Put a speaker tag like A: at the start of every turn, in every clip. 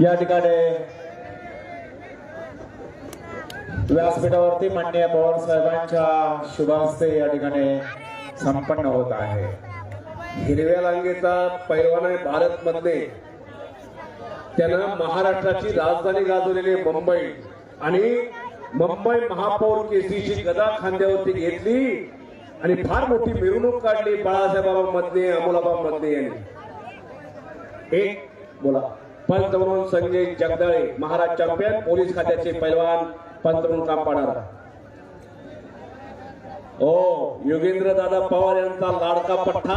A: या ठिकाणी व्यासपीठावरती मान्य पवार साहेबांच्या शुभास्ते या ठिकाणी संपन्न होत आहे.
B: हिरव्या लांगेचा पैलवान आहे भारत मध्ये त्यानं महाराष्ट्राची राजधानी गाजवलेली मुंबई. आणि मुंबई महापौर केसीची गदा खांद्यावरती घेतली आणि फार मोठी मिरवणूक काढली बाळासाहेबाबा मधने अमोलाबाबा मधने यांनी. एक बोला. पंच म्हणून संजय जगदाळे महाराज चॅम्पियन पोलीस खात्याचे पैलवान पंच म्हणून काम पाडणार ओ योगेंद्र दादा पवार यांचा लाडका पठ्ठा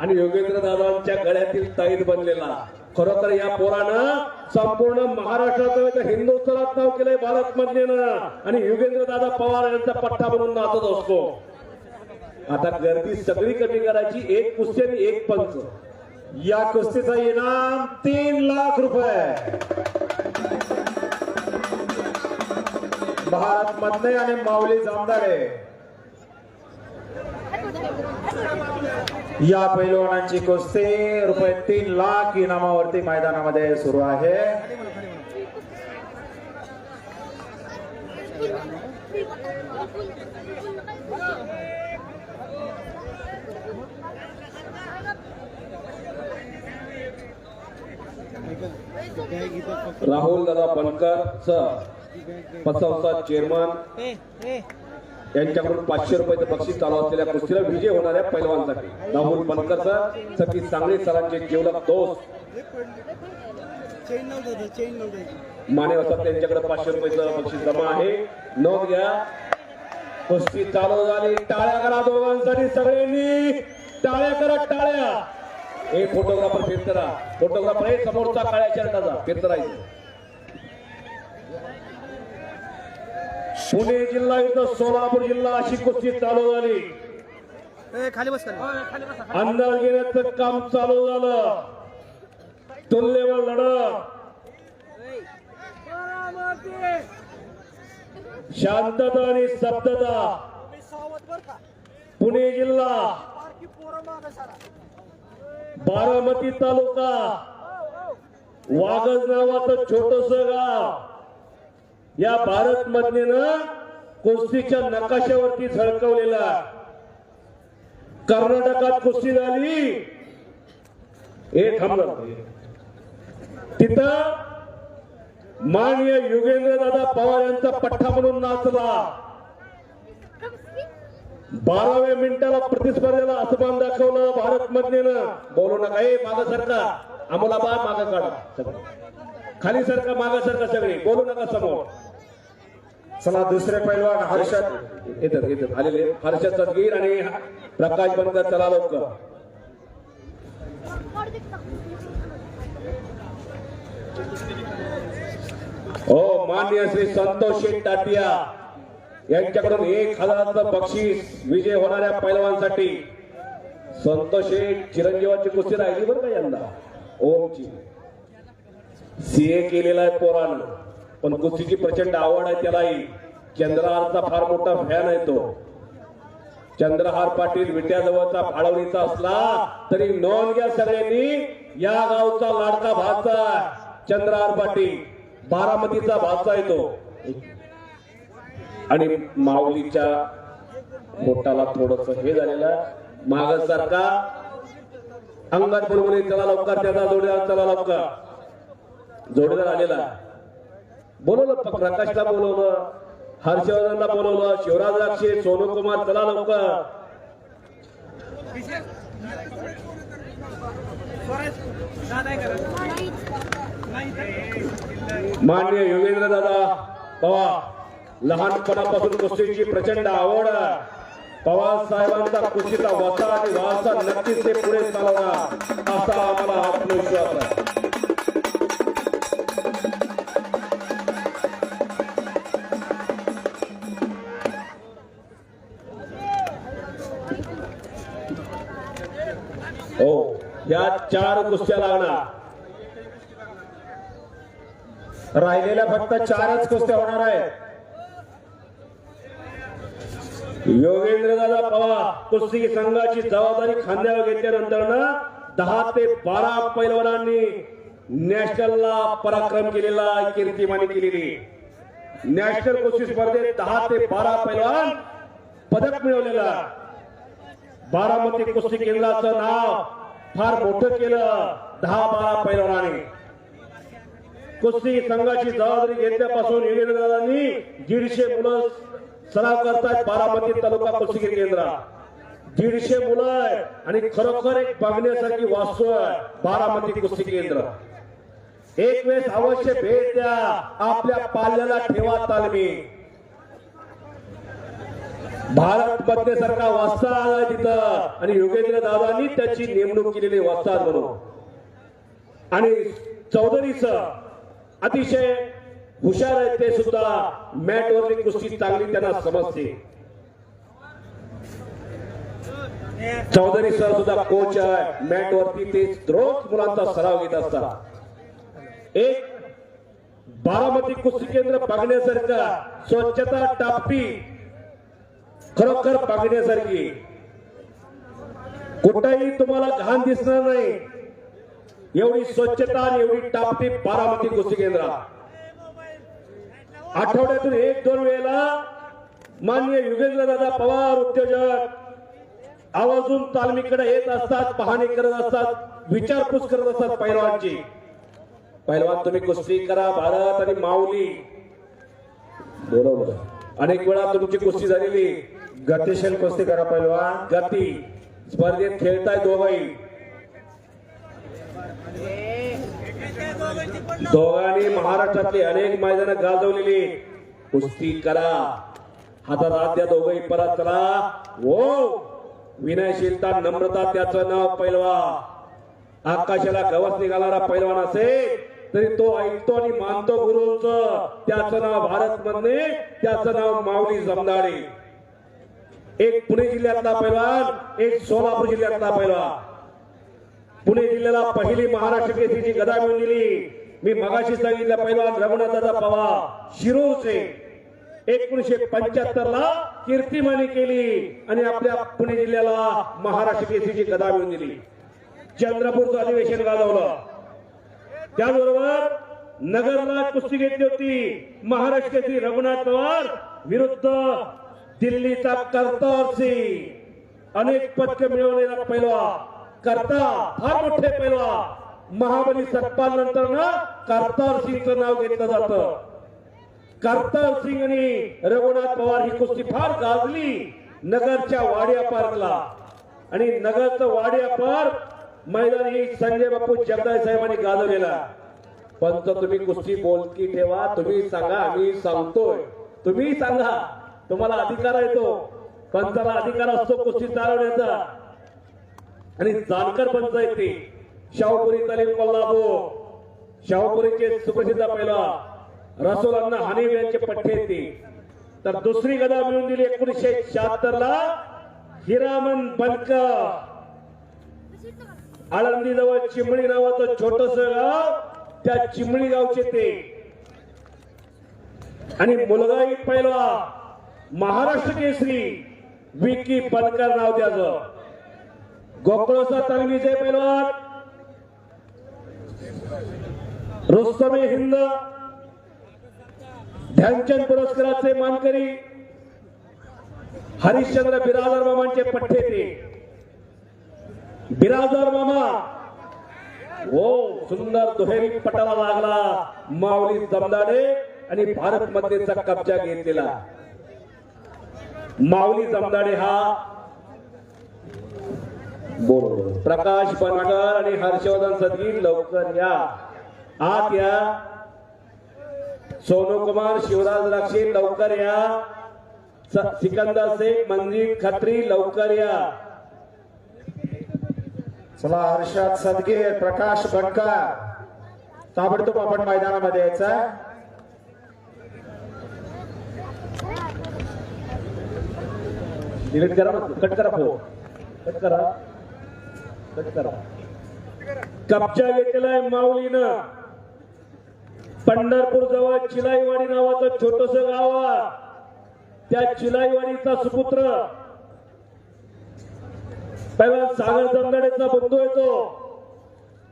B: आणि योगेंद्र दादांच्या गळ्यातील ताईत बनलेला. खरोखर या पोरानं संपूर्ण महाराष्ट्रात हिंदुस्थानात नाव केलंय भारत मधलेनं. आणि योगेंद्र दादा पवार यांचा पठ्ठा म्हणून नाचत असतो. आता गर्दी सगळी कमी करायची एक कुस्ती आणि एक पंच.
A: या कुस्तीचा इनाम तीन लाख रुपये. भारत मधले आणि माऊली जामदारे. या पैलवानांची कुस्ती रुपये तीन लाख इनामावरती मैदानामध्ये सुरू आहे.
B: राहुल दादा बनकर चेअरमन. यांच्याकडून पाचशे रुपयाचं बक्षीस चालू असलेल्या कुस्तीला विजय होणाऱ्या पैलवानसाठी. राहुल बनकर सर सतीश सांगळे सरांचे जेवढा दोस्त. माने असतात त्यांच्याकडे पाचशे रुपयाचं बक्षीस जमा आहे. नोंद घ्या. कुस्ती चालू झाली. टाळ्या करा दोघांसाठी सगळ्यांनी. टाळ्या करा टाळ्या. हे फोटोग्राफर फिरतरा. फोटोग्राफर हे समोरचा काळ्या शर्टाचा. फिरतरायचं पुणे जिल्हा इथं सोलापूर जिल्हा अशी कुस्ती चालू झाली.
C: खाली बस
B: अंदाज घेण्याचं काम चालू झालं. तुल्यवर लढत. शांतता आणि स्तब्धता पुणे जिल्हा. बारामती तालुका. वागज नावाचं छोटस गाव. या भारत मधनेनं कुस्तीच्या नकाशावरती झळकवलेला कर्नाटकात कुस्ती झाली. हे थांबलं. तिथं माननीय युगेंद्र दादा पवार यांचा पठ्ठा म्हणून नाचला. बाराव्या मिनिटाला प्रतिस्पर्धेला असमान दाखवलं भारत मधनेनं बोलू नका. हे माग सरका. आम्हाला बा माग काढा. सगळे. खाली सरका माग सरका सगळे. बोलू नका समोर.
A: चला दुसरे पैलवान हर्षद.
B: येतात येतात. आलेले हर्षद सदगीर आणि प्रकाश बनकर चला लवकर. हो मान्य श्री संतोष शेठ टाटिया. यांच्याकडून एक हजाराचं बक्षीस विजय होणाऱ्या पैलवानसाठी संतोष चिरंजीवाची कुस्ती राहिली बरं का यंदा? ओमची. सीए केलेला आहे पोरानं पण कुस्तीची प्रचंड आवड आहे त्यालाही. चंद्रहारचा फार मोठा फॅन आहे तो. चंद्रहार पाटील विट्याजवळचा फाळवणीचा असला तरी नोंद घ्या सगळ्यांनी. या गावचा लाडका भाचा चंद्रहार पाटील बारामतीचा भाचा आहे तो. आणि माऊलीच्या पोटाला थोडस हे झालेलं माग सारखा अंगात बरोबर चला लवकर त्याचा जोडीदार चला लवकर. जोडीदार आलेला बोलवलं प्रकाशला बोलवलं हर्षवर्धनला बोलवलं शिवराज राक्षे सोनू कुमार चला लवकर. मान्य योगेंद्र दादा पवार. लहानपणापासून कुस्तीची प्रचंड आवड. पवार साहेबांचा कुस्तीचा वसा आणि वारसा नक्कीच ते पुढे चालवणार. असा आम्हाला आत्मविश्वास आहे. हो या चार कुस्त्या लागणार.
A: राहिलेल्या फक्त चारच कुस्त्या होणार आहेत.
B: योगेंद्र दादा पवार कुस्ती संघाची जबाबदारी खांद्यावर घेतल्यानंतर ना दहा ते बारा पैलवानांनी नॅशनलला पराक्रम केलेला कीर्तिमानी केलेली. नॅशनल कुस्ती स्पर्धेत दहा ते बारा पैलवान पदक मिळवलेला. बारामती कुस्ती केंद्राचं नाव फार मोठं केलं दहा बारा पैलवानाने. कुस्ती संघाची जबाबदारी घेतल्यापासून युगेंद्रदादांनी दीडशे मुलं सराव करतायत बारामती तालुका कुस्ती केंद्रात दीडशे मुलं आहे आणि खरोखर एक बघण्यासारखी वास्तू आहे बारामती कृषी केंद्र. एक वेळेस अवश्य भेट द्या. आपल्या पाल्याला ठेवा तालमी. भारत बदलेसारखा वास्ता आला तिथं आणि योगेंद्र दादांनी त्याची नेमणूक केलेली वास्ता म्हणून. आणि चौधरीच अतिशय हुशार आहे ते सुद्धा. मॅटवरली कुस्ती चांगली त्यांना समजते. चौधरी सर सुद्धा कोच आहे. मॅट वरती ते रोज मुलांचा सराव घेत असतात. एक बारामती कुस्ती केंद्र बघण्यासारखा स्वच्छता टापी खरोखर बघण्यासारखी कुठेही तुम्हाला घाण दिसणार नाही. एवढी स्वच्छता आणि एवढी टापी बारामती कुस्ती केंद्रात. आठवड्यातून एक दोन वेळेला मान्य युगेंद्र दादा पवार उद्योजक आवर्जून तालमीकडे येत असतात पाहणी करत असतात विचारपूस करत असतात पैलवानची. पैलवान तुम्ही कुस्ती करा भारत आणि माऊली. बरोबर. अनेक वेळा तुमची कुस्ती झालेली.
A: गतिशील कुस्ती करा पैलवान.
B: गती. स्पर्धेत खेळताय दोघाही. दोघांनी महाराष्ट्रातली अनेक मैदानं गाजवलेली. कुस्ती करा. हातात हात द्या दोघही. परत करा हो. विनयशीलता नम्रता त्याचं नाव पैलवा. आकाशाला गवस निघालारा पैलवान असेल तरी तो ऐकतो आणि मानतो गुरुच. त्याचं नाव भारत म्हणणे त्याचं नाव माऊली जमदाडे. एक पुणे जिल्ह्यातला पैलवान एक सोलापूर जिल्ह्यातला पैलवान. पुणे जिल्ह्याला पहिली महाराष्ट्र केसरीची गदा मिळून दिली. मी मगाशी सांगितलं पैलवान रघुनाथदादा पवा शिरूरचे एकोणीशे पंच्याहत्तर ला कीर्तिमानी केली आणि आपल्या पुणे जिल्ह्याला महाराष्ट्र केसरीची गदा मिळून दिली. चंद्रपूरचं अधिवेशन गाजवलं. त्याचबरोबर नगरला कुस्ती घेतली होती. महाराष्ट्र केसरी रघुनाथ पवार विरुद्ध दिल्लीचा करतार सिंग. अनेक पदक मिळवलेला पहिलवा करता फार मोठे पैलवा महाबली सतपाल नंतर ना करतार सिंगचं नाव घेतलं जातं. करतार सिंग आणि रघुनाथ पवार ही कुस्ती फार गाजली नगरच्या वाड्या पार्कला आणि नगरचं वाड्या पार्क मैदान ही संजय बापू जगदाय साहेबांनी गाजवलेला पंच तुम्ही कुस्ती बोलकी ठेवा तुम्ही सांगा आम्ही सांगतोय. तुम्ही सांगा तुम्हाला अधिकार येतो पंचाला अधिकार असतो कुस्ती चालवण्याचा. आणि जानकर पंच आहे ते शाहूपुरी तालीम कोल्हापूर. शाहूपुरीचे सुप्रसिद्ध पहिला. रसोलांना हानीव यांचे पठ्ठे येते. तर दुसरी गदा मिळून दिली एकोणीसशे शहात्तर ला. हिरामन बनकर. आळंदी जवळ चिमणी नावाचं छोटस गाव त्या चिमणी गावचे ते. आणि मुलगाही पहिला. महाराष्ट्र केसरी. विकी बनकर नाव त्याचं. गोकुळचा तालमीचे पैलवान रुस्तमे हिंद. ध्यानचंद पुरस्काराचे मानकरी हरिश्चंद्र बिराजदार मामांचे पठ्ठे ते बिराजदार मामा. हो सुंदर दुहेरी पटाला लागला. माऊली जमदाडे आणि भारत मध्येचा कब्जा घेतलेला. माऊली जमदाडे हा बरोबर प्रकाश बनकर आणि हर्षवर्धन सदगी लवकर या. आत या. सोनू कुमार शिवराज राक्षे लवकर या. सिकंदर शेख मंजीर खत्री लवकर या.
A: चला हर्षद सदगीर प्रकाश बनकर ताबडतोब आपण मैदानामध्ये यायचं
B: डिलीट करा कट करा फोन करा कट करा. कब्जा घेतलेला आहे माऊलीनं. पंढरपूर जवळ चिलाईवाडी नावाचं छोटस गाव त्या चिलाईवाडीचा सुपुत्र. पहिला सागर जमदाडेचा बंधू येतो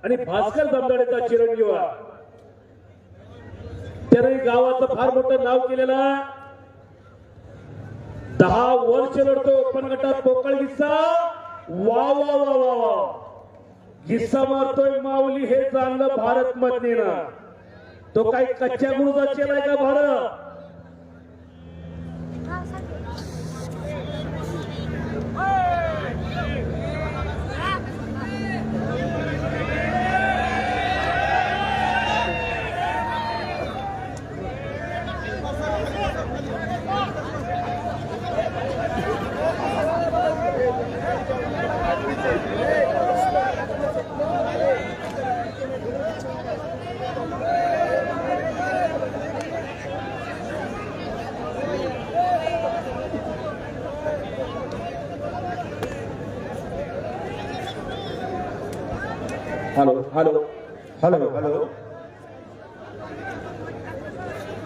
B: आणि भास्कर जमदाडेचा चिरंजीव आहे. त्याने गावाचं फार मोठं नाव केलेलं आहे. दहा वर्ष लढतो ओपन गटात पोकळ गिस्सा. वा वा वा वा वा. किस्सा मारतोय माऊली हे चांगलं भारत मधनीनं तो काही कच्च्या गुरुचा चेलाय का Bharat? Hello hello
A: hello hello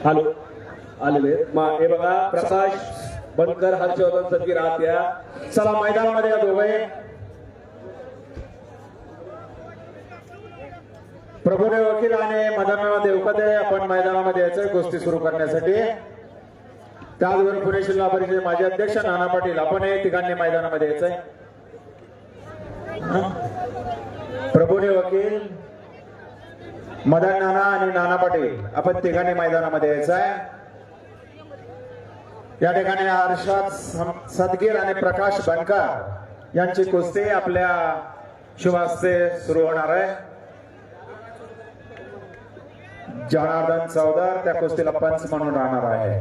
B: hello आलेले मा हे बघा प्रकाश बनकर हर्षवर्धन सदगी राहत या
A: चला मैदानामध्ये या दोघे प्रभुदेव वकील आणि मदनराव देवकते आपण मैदानामध्ये यायचंय कुस्ती सुरू करण्यासाठी त्याचबरोबर पुणे जिल्हा परिषद माजी अध्यक्ष नाना पाटील आपण हे तिघांनी मैदानामध्ये यायचंय हं? प्रभुदेव वकील मदन नाना आणि नाना पाटील. आपण तिघांनी मैदानामध्ये यायचं आहे. या ठिकाणी हर्षद सदगीर आणि प्रकाश बनकर यांची कुस्ती आपल्या शुभास्ते सुरू होणार आहे. जनार्दन चौधर त्या कुस्तीला पंच म्हणून राहणार आहे.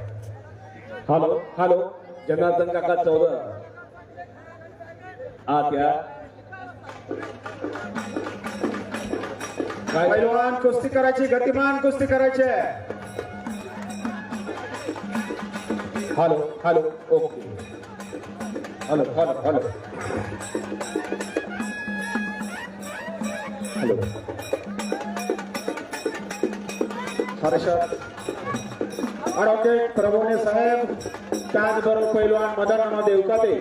B: हॅलो हॅलो जनार्दन काका चौधर. आत या
A: पैलवान कुस्ती करायची गतिमान कुस्ती करायची.
B: Hello hello okay. Hello hello hello. Hello.
A: Harshad advocate प्रभुने साहेब त्याचबरोबर पैलवान मदन देवकाते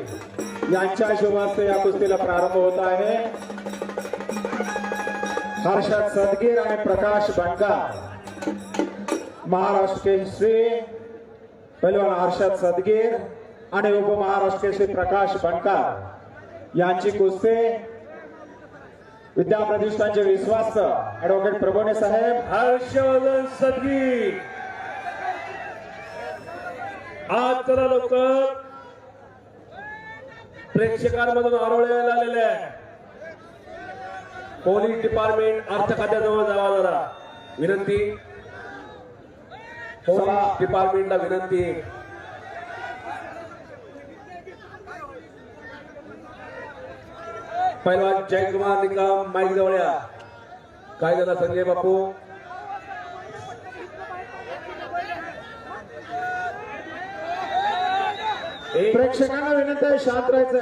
A: यांच्या शुभास्ते या कुस्तीला प्रारंभ होत आहे. हर्षद सदगीर आणि प्रकाश बनकर महाराष्ट्र केसरी पहिलवान हर्षद सदगीर आणि उपमहाराष्ट्र केसरी प्रकाश बनकर यांची कुस्ती विद्या प्रतिष्ठानचे विश्वास ऍडव्होकेट प्रभुने साहेब.
B: हर्षवर्धन सदगी आज त्याला लोक प्रेक्षकांमधून आरोळ्याला आलेले आहे पोलीस डिपार्टमेंट अर्थ खात्याजवळ जावा जरा. विनंती. पोलीस डिपार्टमेंटला विनंती. पहिलवान जयकुमार निकम माईक जवळ या. काय झालं संजय बापू? एक
A: प्रेक्षकांना विनंती आहे शांत राहायचं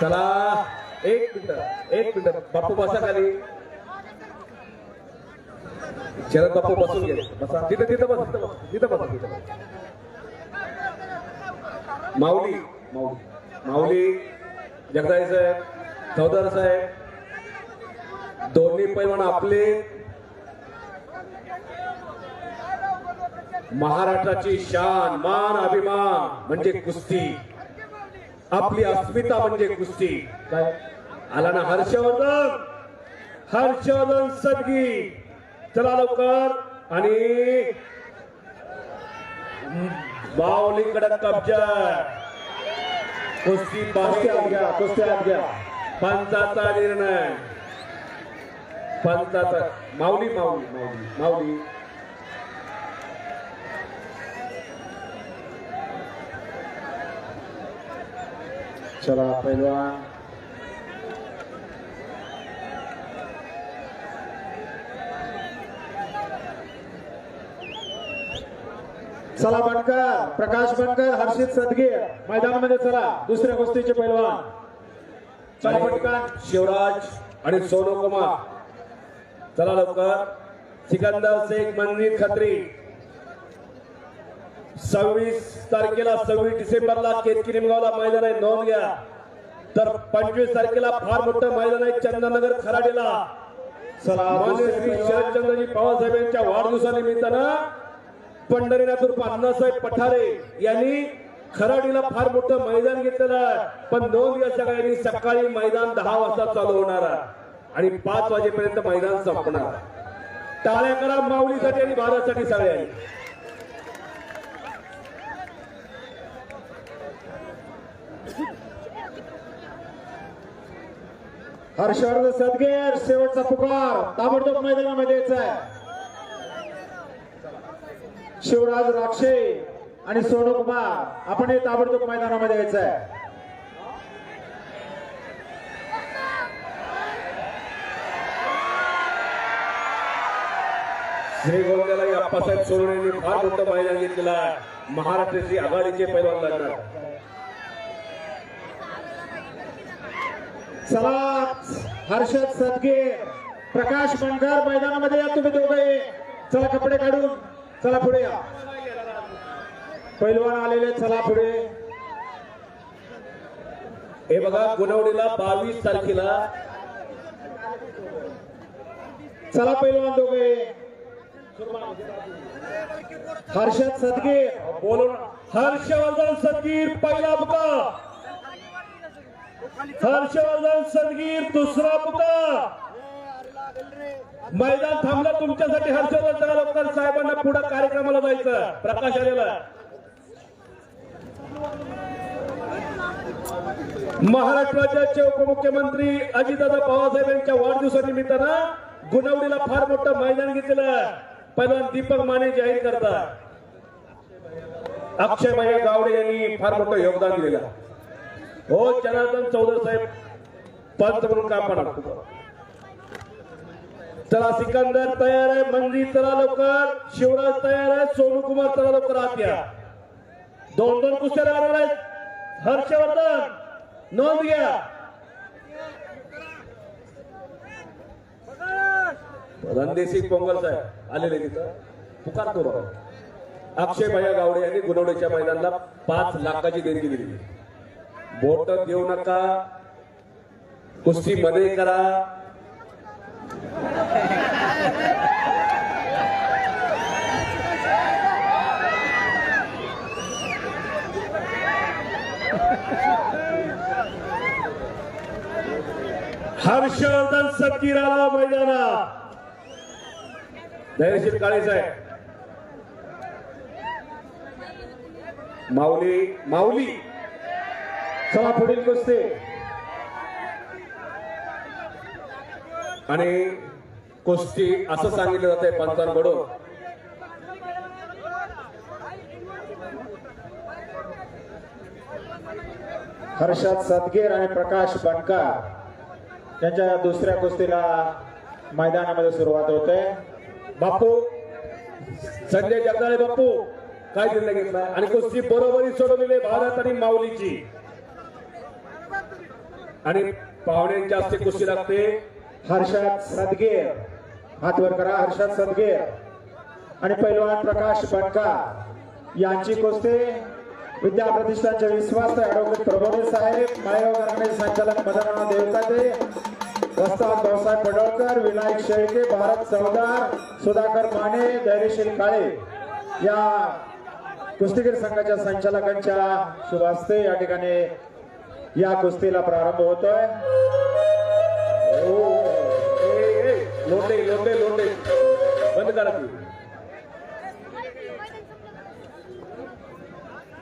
B: चला एक मिनिट एक मिनिट. बापू बसा खाली. शरद बापू बसून घे. बसा. तिथं तिथं बस तिथं बस तिथं बसा. तिथं बस माऊली माऊली माऊली जगदाई साहेब चौधर साहेब दोन्ही पैलवान आपले. महाराष्ट्राची शान मान अभिमान म्हणजे कुस्ती. आपली अस्मिता म्हणजे कुस्ती. आला ना हर्षवर्धन. हर्षवर्धन सदगी. चला लवकर. आणि बावलीकडे कब्जा. कुस्ती बाहेर
A: घ्या कुस्ती आत घ्या.
B: पंचाचा निर्णय. पंचाचा माऊली माऊली माऊली माऊली.
A: चला पैलवान चला बनकर प्रकाश बनकर हर्षित सदगीर मैदानामध्ये चला. दुसऱ्या गोष्टीचे पैलवान. चला
B: शिवराज आणि सोनू कुमार. चला लवकर. सिकंदर शेख मंदिर खत्री. सव्वीस तारखेला सव्वीस डिसेंबरला केतकी निमगावला मैदान आहे नोंद घ्या. तर पंचवीस तारखेला फार मोठं मैदान आहे चंदननगर खराडीला.
A: चला
B: श्री शरदचंद्रजी पवारसाहेब यांच्या वाढदिवसानिमित्तानं पंढरीनाथूर उर्फ पठारे यांनी खराडीला फार मोठं मैदान घेतलेलं आहे. पण नोंद घ्या सगळ्यांनी सकाळी मैदान दहा वाजता चालू होणार आहे. आणि पाच वाजेपर्यंत मैदान संपणार टाळ्या करा माऊलीसाठी आणि भारतासाठी सगळ्यांनी.
A: हर्षवर्धन सदगेर शेवटचा पुकार. ताबडतोब मैदानामध्ये यायचा आहे. शिवराज राक्षे आणि सोनू कुमार. आपण हे ताबडतोब मैदानामध्ये यायचं आहे.
B: श्री गोंद्याला अप्पासाहेब सोनवणे यांनी फार मोठं मैदान घेतलेलं आहे. महाराष्ट्राची आघाडीचे पैलवान लागणार
A: चला हर्षद सदगीर प्रकाश बनकर मैदानामध्ये या तुम्ही दोघे चला कपडे काढून चला पुढे या. पैलवान आलेले चला पुढे.
B: हे बघा गुणवडीला बावीस तारखेला.
A: चला पैलवान दोघे हर्षद सदगीर
B: बोलून हर्षवर्धन सदगीर पहिला बुका हर्षवर्धन सदगीर दुसरा बुका मैदान थांबलं तुमच्यासाठी हर्षवर्धन लोकल साहेबांना पुढे कार्यक्रमाला जायचं. प्रकाश आलेला आहे. राज्याचे उपमुख्यमंत्री अजितदादा पवारसाहेब यांच्या वाढदिवसानिमित्तानं गुणवडीला फार मोठं मैदान घेतलेलं पहिला दीपक माने जाहीर करतात. अक्षय भैया गावडे यांनी फार मोठं योगदान दिलेलं हो जनार्दन चौधरी साहेब पंच म्हणून काम पाहणार चला सिकंदर तयार आहे मंदी चला लवकर शिवराज तयार आहे सोनू कुमार चला लवकर आत या. दोन दोन कुस्त्या लागणार आहेत. हर्षवर्धन नोंद घ्या. रणदेसी पोंगल साहेब आलेले तिथं. पुकार करू अक्षय भैया गावडे यांनी गुणवडीच्या मैदानाला पाच लाखाची देणगी दिली. बोट देऊ नका. कुस्ती मध्ये करा. हर्षवर्धन सत्कीराला मैदाना धैर्यशील काळे साहेब. माऊली माऊली.
A: चला पुढील कुस्ती.
B: आणि कुस्ती असं सांगितलं जाते पंचांकडून
A: हर्षद सदगीर आणि प्रकाश बनकर यांच्या दुसऱ्या कुस्तीला मैदानामध्ये सुरुवात होते.
B: बापू संजय जगदाळे बापू काय निर्णय घेतला आणि कुस्ती बरोबरी सोडवलेली भारत आणि माऊलीची. आणि पाहुण्यांच्या हस्ते कुस्ती लागते.
A: हर्षद सदगीर. हातवर करा हर्षद सदगीर. आणि पैलवान प्रकाश बनकर यांची कुस्ती विद्या प्रतिष्ठानचे विश्वास ऍडव्होकेट प्रबोधे साहेब माळेगाव कारखान्याचे संचालक मदनराव देवकाते वस्ताद भाऊसाहेब पडळकर विनायक शेळके भारत चौदार सुधाकर माने धैर्यशील काळे. या कुस्तीगीर संघाच्या संचालकांच्या शुभ हस्ते या ठिकाणी या कुस्तीला प्रारंभ होतोय.
B: लोटे लोटे लोटे बंद करा